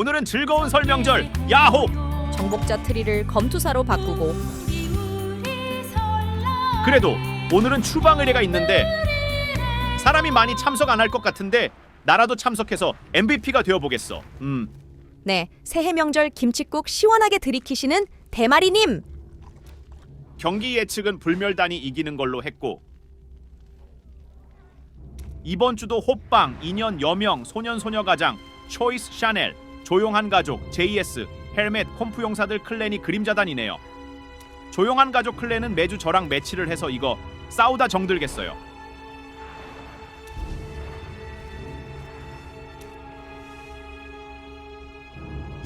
오늘은 즐거운 설 명절 야호! 정복자 트리를 검투사로 바꾸고 그래도 오늘은 추방 의뢰가 있는데 사람이 많이 참석 안 할 것 같은데 나라도 참석해서 MVP가 되어 보겠어. 음. 네 새해 명절 김칫국 시원하게 들이키시는 대마리 님 경기 예측은 불멸단이 이기는 걸로 했고 이번 주도 호빵, 인연 여명, 소년 소녀 가장, 초이스 샤넬, 조용한 가족, JS, 헬멧, 콤프 용사들 클랜이 그림자단이네요. 조용한 가족 클랜은 매주 저랑 매치를 해서 이거 싸우다 정들겠어요.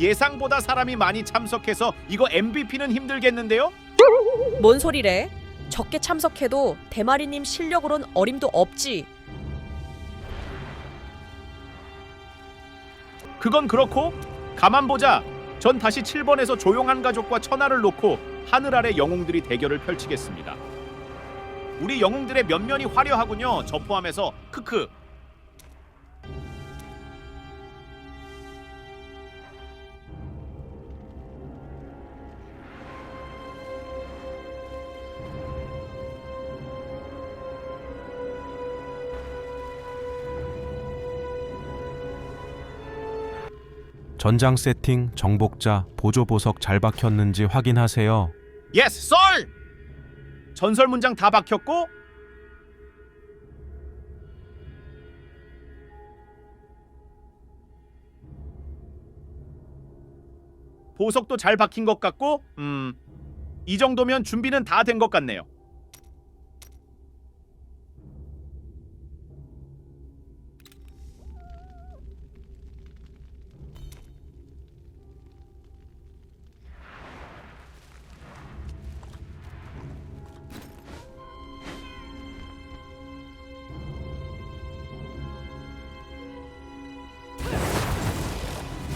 예상보다 사람이 많이 참석해서 이거 MVP는 힘들겠는데요? 뭔 소리래? 적게 참석해도 대마리님 실력으론 어림도 없지 그건 그렇고 가만 보자. 전 다시 7번에서 조용한 가족과 천하를 놓고 하늘 아래 영웅들이 대결을 펼치겠습니다. 우리 영웅들의 면면이 화려하군요. 저 포함해서 크크. 전장 세팅, 정복자, 보조 보석 잘 박혔는지 확인하세요. 예스 썰! 전설 문장 다 박혔고 보석도 잘 박힌 것 같고 음. 이 정도면 준비는 다 된 것 같네요.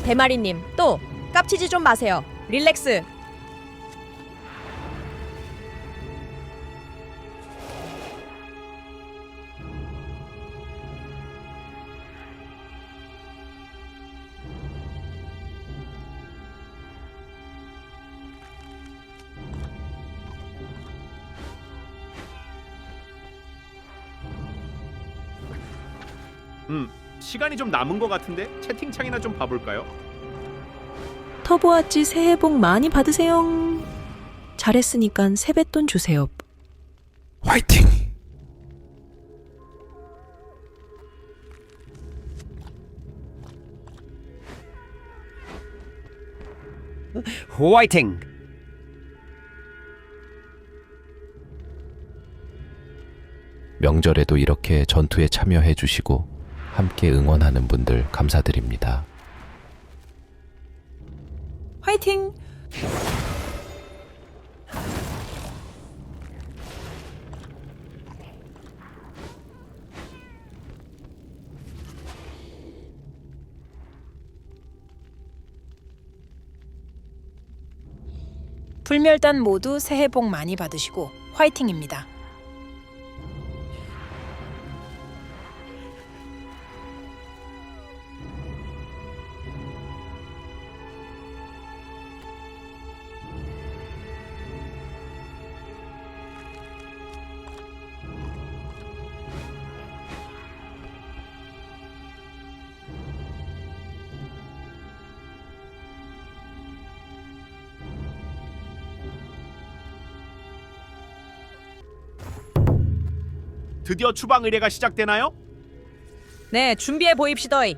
대마리님 또 깝치지 좀 마세요 릴렉스 음. 시간이 좀 남은 것 같은데 채팅창이나 좀 봐볼까요? 터보아찌 새해 복 많이 받으세요. 잘했으니까 세뱃돈 주세요. 화이팅! 화이팅! 명절에도 이렇게 전투에 참여해 주시고 함께 응원하는 분들 감사드립니다. 화이팅! 불멸단 모두 새해 복 많이 받으시고 화이팅입니다. 드디어 추방 의뢰가 시작되나요? 네 준비해 보입시더이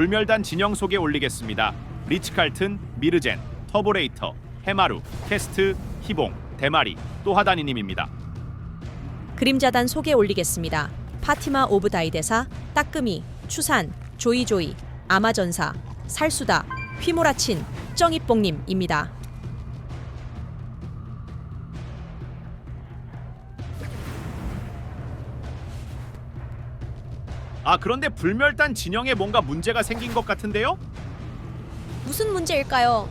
불멸단 진영 소개 올리겠습니다. 리츠칼튼, 미르젠, 터보레이터, 해마루, 캐스트, 희봉, 대마리, 또 하다니님입니다. 그림자단 소개 올리겠습니다. 파티마 오브 다이대사, 따끔이, 추산, 조이조이, 아마전사, 살수다, 휘몰아친, 쩡이뽕님입니다. 아 그런데 불멸단 진영에 뭔가 문제가 생긴 것 같은데요? 무슨 문제일까요?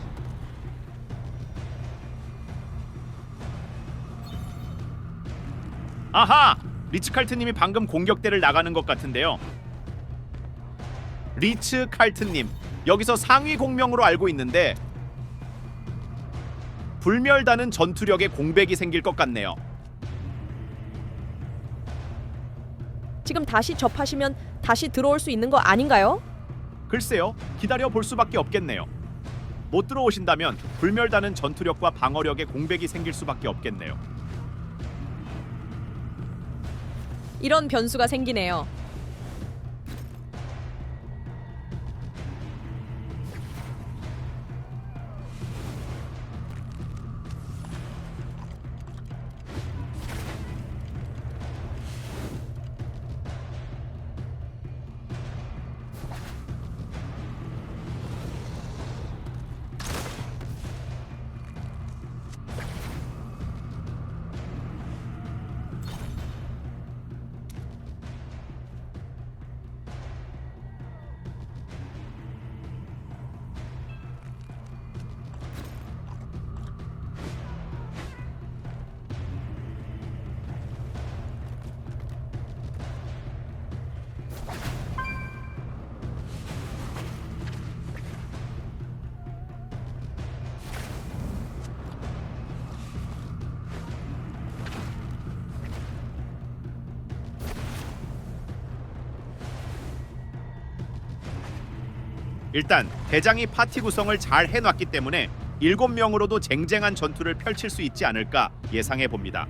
아하! 리츠칼트님이 방금 공격대를 나가는 것 같은데요. 리츠칼트님 여기서 상위 공명으로 알고 있는데 불멸단은 전투력에 공백이 생길 것 같네요. 지금 다시 접하시면 다시 들어올 수 있는 거 아닌가요? 글쎄요, 기다려 볼 수밖에 없겠네요. 못 들어오신다면 불멸단은 전투력과 방어력에 공백이 생길 수밖에 없겠네요. 이런 변수가 생기네요. 일단 대장이 파티 구성을 잘 해놨기 때문에 일곱 명으로도 쟁쟁한 전투를 펼칠 수 있지 않을까 예상해 봅니다.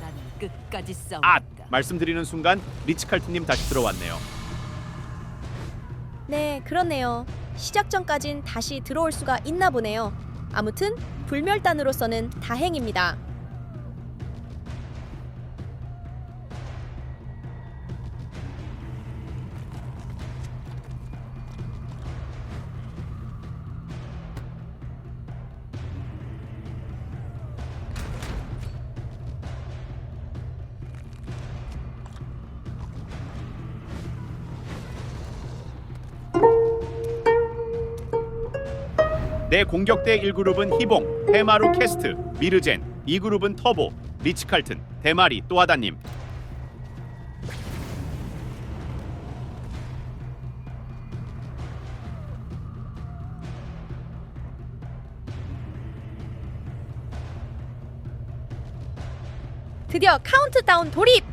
나는 끝까지 싸우겠다. 아 말씀드리는 순간 리츠칼트님 다시 들어왔네요. 네, 그렇네요. 시작 전까진 다시 들어올 수가 있나 보네요. 아무튼 불멸단으로서는 다행입니다. 내 공격대 1그룹은 희봉, 해마루 캐스트, 미르젠 2그룹은 터보, 리츠칼튼, 대마리, 또하다님 드디어 카운트다운 돌입!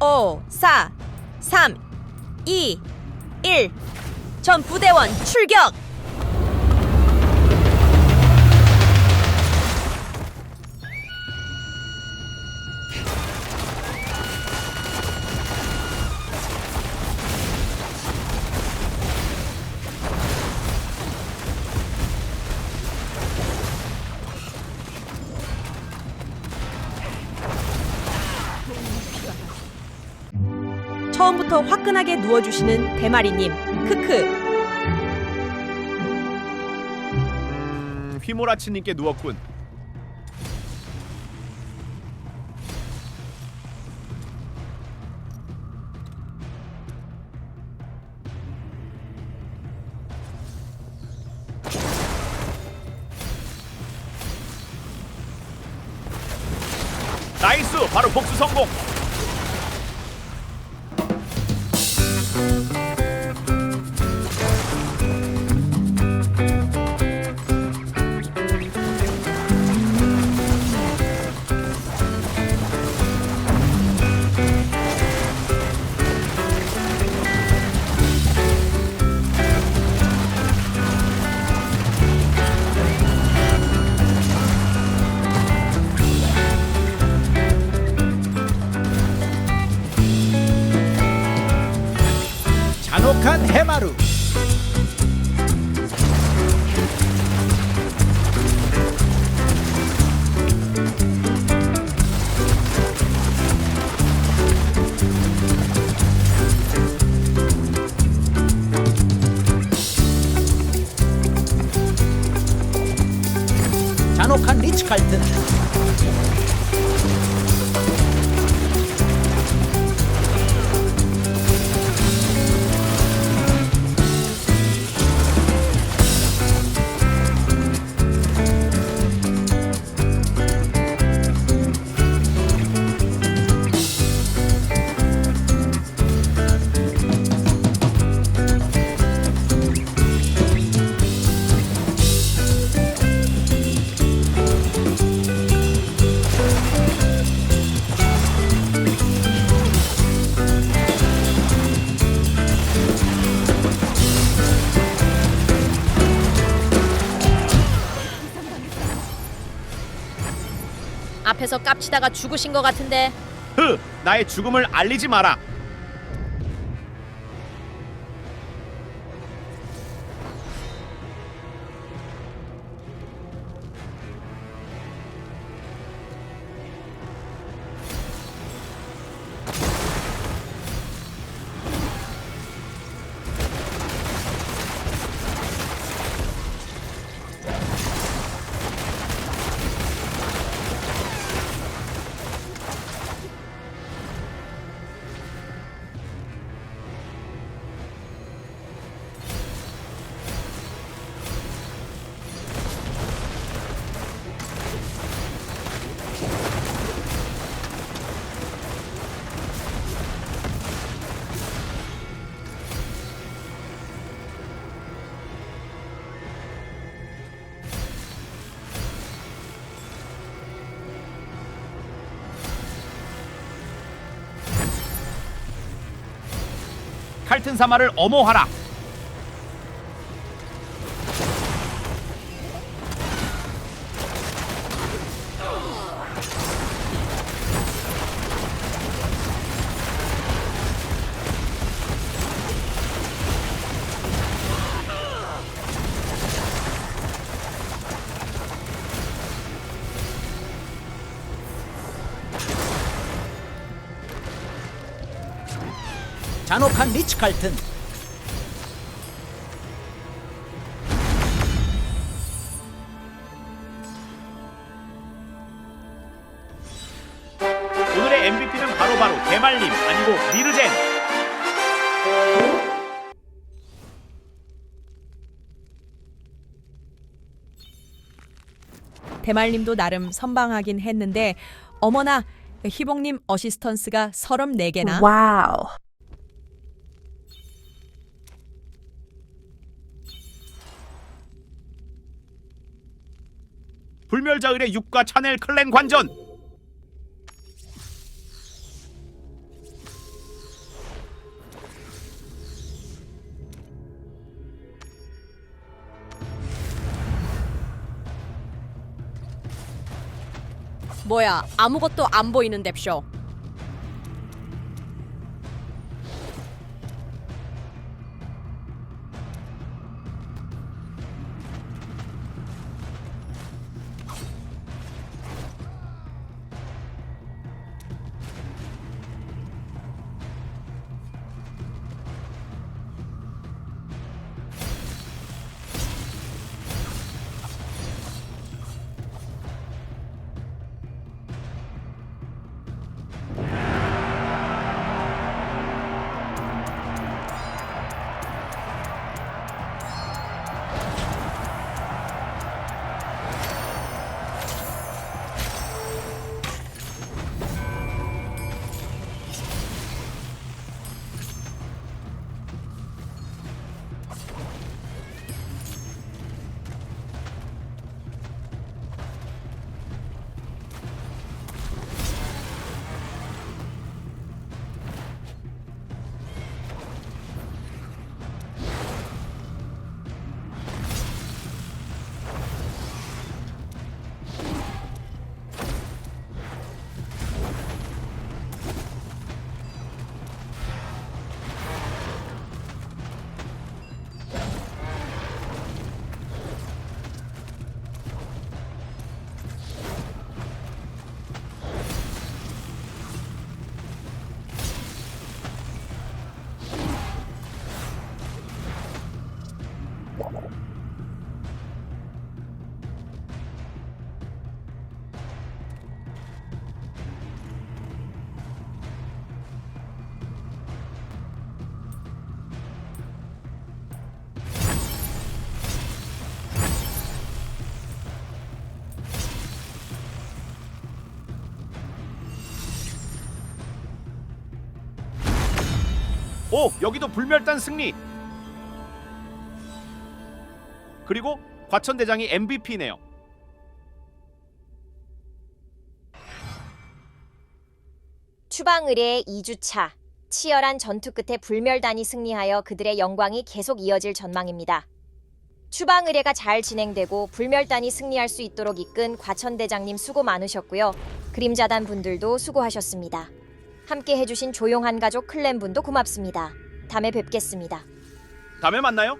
오, 사, 삼, 이, 일. 전 부대원 출격! 처음부터 화끈하게 누워주시는 대마리님, 크크. 음, 휘몰아치님께 누웠군. 잔혹한 해마루. 잔혹한 리치 칼튼 앞에서 깝치다가 죽으신 것 같은데. 흐 나의 죽음을 알리지 마라 칼튼 사마를 엄호하라 잔혹한 리치 칼튼. 오늘의 MVP는 바로바로 대말림 아니고 미르젠. 대말님도 나름 선방하긴 했는데 어머나 희봉님 어시스턴스가 34개나? 와우. 불멸자을의 육과 차넬 클랜 관전. 뭐야 아무것도 안 보이는 뎁쇼 오 여기도 불멸단 승리. 그리고 과천대장이 MVP네요. 추방 의뢰의 2주차 치열한 전투 끝에 불멸단이 승리하여 그들의 영광이 계속 이어질 전망입니다. 추방 의뢰가 잘 진행되고 불멸단이 승리할 수 있도록 이끈 과천대장님 수고 많으셨고요. 그림자단 분들도 수고하셨습니다. 함께 해주신 조용한 가족 클랜 분도 고맙습니다. 다음에 뵙겠습니다. 다음에 만나요.